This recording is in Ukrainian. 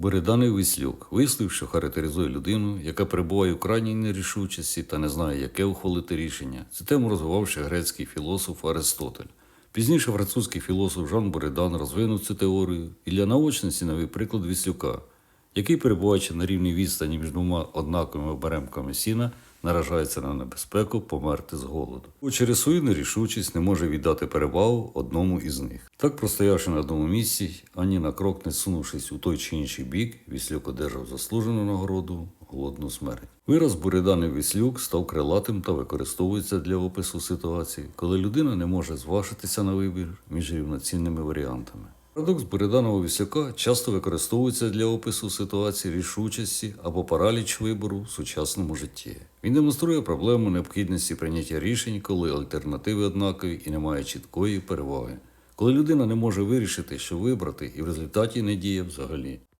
Буриданий Вислюк вислів, що характеризує людину, яка перебуває в крайній нерішучості та не знає, яке ухвалити рішення. Цю тему розвивав ще грецький філософ Аристотель. Пізніше французький філософ Жан Буридан розвинув цю теорію і для наочності навів приклад Віслюка, який, перебуваючи на рівній відстані між двома однаковими оберемками сіна, наражається на небезпеку померти з голоду. Бо через свою нерішучість не може віддати перевагу одному із них. Так, простоявши на одному місці, ані на крок не сунувшись у той чи інший бік, Віслюк одержав заслужену нагороду голодну смерть. Вираз буриданий віслюк став крилатим та використовується для опису ситуації, коли людина не може зважитися на вибір між рівноцінними варіантами. Парадокс Буриданова віслюка часто використовується для опису ситуації рішучості або параліч вибору в сучасному житті. Він демонструє проблему необхідності прийняття рішень, коли альтернативи однакові і немає чіткої переваги. Коли людина не може вирішити, що вибрати, і в результаті не діє взагалі.